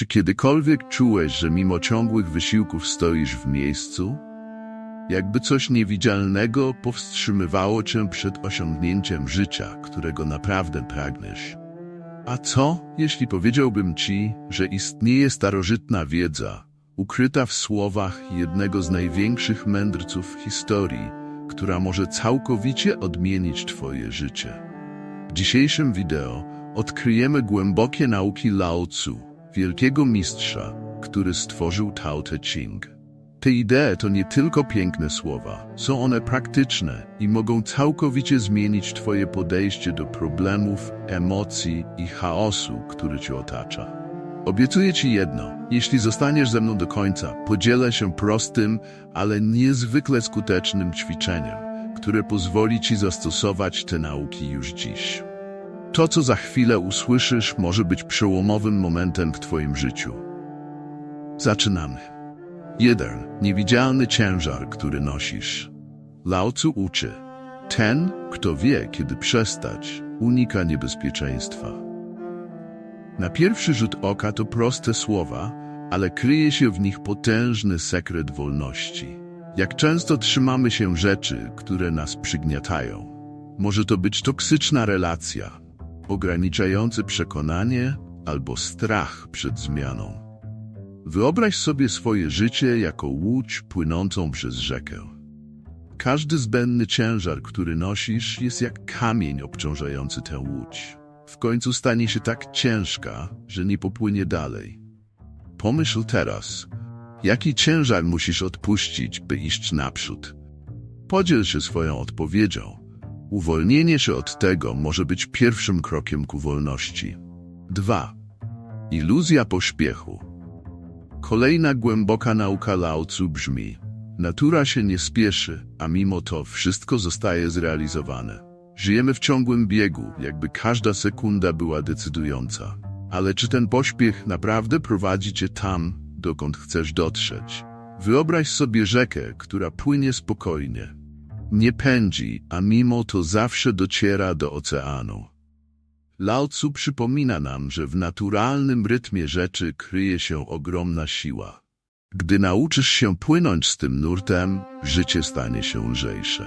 Czy kiedykolwiek czułeś, że mimo ciągłych wysiłków stoisz w miejscu? Jakby coś niewidzialnego powstrzymywało cię przed osiągnięciem życia, którego naprawdę pragniesz. A co, jeśli powiedziałbym ci, że istnieje starożytna wiedza, ukryta w słowach jednego z największych mędrców historii, która może całkowicie odmienić twoje życie? W dzisiejszym wideo odkryjemy głębokie nauki Lao Tzu, wielkiego mistrza, który stworzył Tao Te Ching. Te idee to nie tylko piękne słowa, są one praktyczne i mogą całkowicie zmienić Twoje podejście do problemów, emocji i chaosu, który Cię otacza. Obiecuję Ci jedno, jeśli zostaniesz ze mną do końca, podzielę się prostym, ale niezwykle skutecznym ćwiczeniem, które pozwoli Ci zastosować te nauki już dziś. To, co za chwilę usłyszysz, może być przełomowym momentem w Twoim życiu. Zaczynamy. 1. Niewidzialny ciężar, który nosisz. Lao Tzu uczy. Ten, kto wie, kiedy przestać, unika niebezpieczeństwa. Na pierwszy rzut oka to proste słowa, ale kryje się w nich potężny sekret wolności. Jak często trzymamy się rzeczy, które nas przygniatają. Może to być toksyczna relacja, ograniczające przekonanie albo strach przed zmianą. Wyobraź sobie swoje życie jako łódź płynącą przez rzekę. Każdy zbędny ciężar, który nosisz, jest jak kamień obciążający tę łódź. W końcu stanie się tak ciężka, że nie popłynie dalej. Pomyśl teraz, jaki ciężar musisz odpuścić, by iść naprzód. Podziel się swoją odpowiedzią. Uwolnienie się od tego może być pierwszym krokiem ku wolności. 2. Iluzja pośpiechu. Kolejna głęboka nauka Lao Tzu brzmi Natura się nie spieszy, a mimo to wszystko zostaje zrealizowane. Żyjemy w ciągłym biegu, jakby każda sekunda była decydująca. Ale czy ten pośpiech naprawdę prowadzi cię tam, dokąd chcesz dotrzeć? Wyobraź sobie rzekę, która płynie spokojnie. Nie pędzi, a mimo to zawsze dociera do oceanu. Lao Tzu przypomina nam, że w naturalnym rytmie rzeczy kryje się ogromna siła. Gdy nauczysz się płynąć z tym nurtem, życie stanie się lżejsze.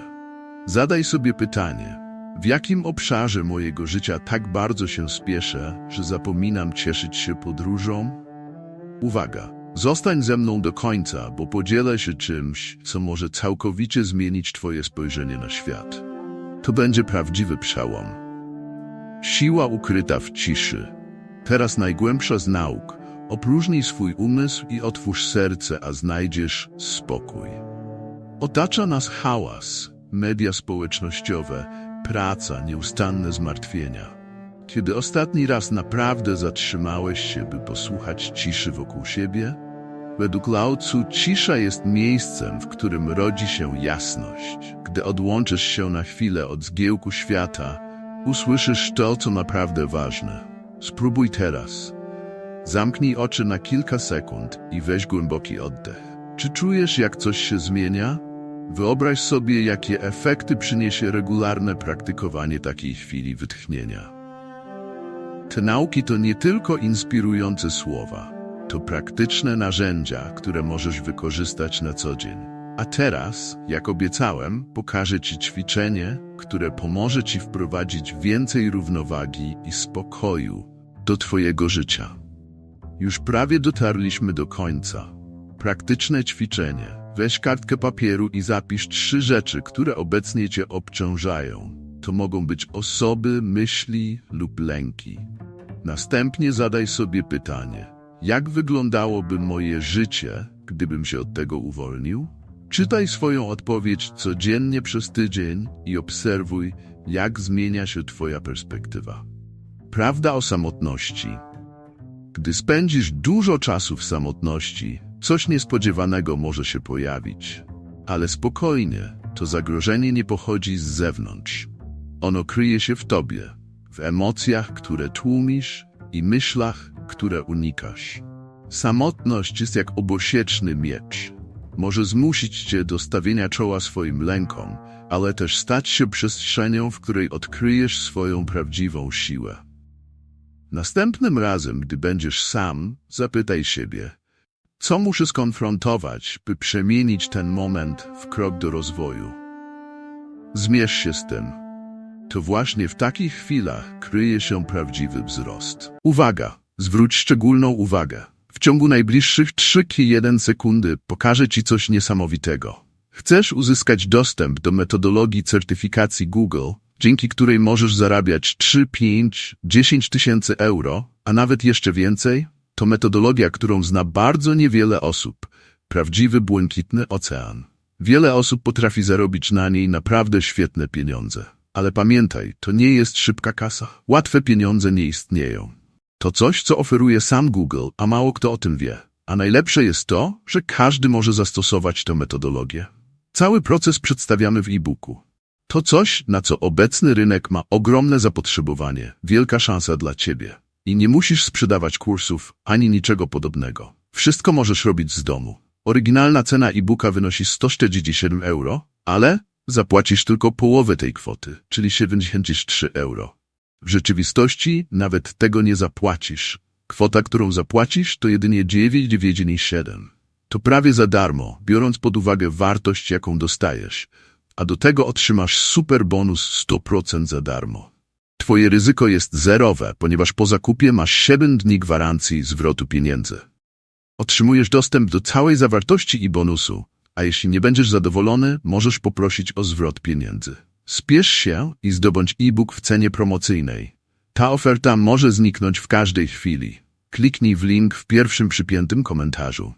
Zadaj sobie pytanie, w jakim obszarze mojego życia tak bardzo się spieszę, że zapominam cieszyć się podróżą? Uwaga! Zostań ze mną do końca, bo podzielę się czymś, co może całkowicie zmienić Twoje spojrzenie na świat. To będzie prawdziwy przełom. Siła ukryta w ciszy. Teraz najgłębsza z nauk. Opróżnij swój umysł i otwórz serce, a znajdziesz spokój. Otacza nas hałas, media społecznościowe, praca, nieustanne zmartwienia. Kiedy ostatni raz naprawdę zatrzymałeś się, by posłuchać ciszy wokół siebie? Według Lao cisza jest miejscem, w którym rodzi się jasność. Gdy odłączysz się na chwilę od zgiełku świata, Usłyszysz to, co naprawdę ważne. Spróbuj teraz. Zamknij oczy na kilka sekund i weź głęboki oddech. Czy czujesz, jak coś się zmienia? Wyobraź sobie, jakie efekty przyniesie regularne praktykowanie takiej chwili wytchnienia. Te nauki to nie tylko inspirujące słowa, to praktyczne narzędzia, które możesz wykorzystać na co dzień. A teraz, jak obiecałem, pokażę Ci ćwiczenie, które pomoże Ci wprowadzić więcej równowagi i spokoju do Twojego życia. Już prawie dotarliśmy do końca. Praktyczne ćwiczenie. Weź kartkę papieru i zapisz trzy rzeczy, które obecnie Cię obciążają. To mogą być osoby, myśli lub lęki. Następnie zadaj sobie pytanie: jak wyglądałoby moje życie, gdybym się od tego uwolnił? Czytaj swoją odpowiedź codziennie przez tydzień i obserwuj, jak zmienia się Twoja perspektywa. Prawda o samotności. Gdy spędzisz dużo czasu w samotności, coś niespodziewanego może się pojawić. Ale spokojnie, to zagrożenie nie pochodzi z zewnątrz. Ono kryje się w Tobie, w emocjach, które tłumisz i myślach, które unikasz. Samotność jest jak obosieczny miecz może zmusić cię do stawienia czoła swoim lękom, ale też stać się przestrzenią, w której odkryjesz swoją prawdziwą siłę. Następnym razem, gdy będziesz sam, zapytaj siebie, co muszę skonfrontować, by przemienić ten moment w krok do rozwoju. Zmierz się z tym. To właśnie w takich chwilach kryje się prawdziwy wzrost. Uwaga! Zwróć szczególną uwagę. W ciągu najbliższych 3-1 sekundy pokażę Ci coś niesamowitego. Chcesz uzyskać dostęp do metodologii certyfikacji Google, dzięki której możesz zarabiać 3, 5, 10 tysięcy euro, a nawet jeszcze więcej? To metodologia, którą zna bardzo niewiele osób. Prawdziwy błękitny ocean. Wiele osób potrafi zarobić na niej naprawdę świetne pieniądze. Ale pamiętaj, to nie jest szybka kasa. Łatwe pieniądze nie istnieją. To coś, co oferuje sam Google, a mało kto o tym wie. A najlepsze jest to, że każdy może zastosować tę metodologię. Cały proces przedstawiamy w e-booku. To coś, na co obecny rynek ma ogromne zapotrzebowanie, wielka szansa dla Ciebie. I nie musisz sprzedawać kursów ani niczego podobnego. Wszystko możesz robić z domu. Oryginalna cena e-booka wynosi 147 euro, ale zapłacisz tylko połowę tej kwoty, czyli 73 euro. W rzeczywistości nawet tego nie zapłacisz. Kwota, którą zapłacisz, to jedynie 9,97. To prawie za darmo, biorąc pod uwagę wartość, jaką dostajesz. A do tego otrzymasz super bonus 100% za darmo. Twoje ryzyko jest zerowe, ponieważ po zakupie masz 7 dni gwarancji zwrotu pieniędzy. Otrzymujesz dostęp do całej zawartości i bonusu, a jeśli nie będziesz zadowolony, możesz poprosić o zwrot pieniędzy. Spiesz się i zdobądź e-book w cenie promocyjnej. Ta oferta może zniknąć w każdej chwili. Kliknij w link w pierwszym przypiętym komentarzu.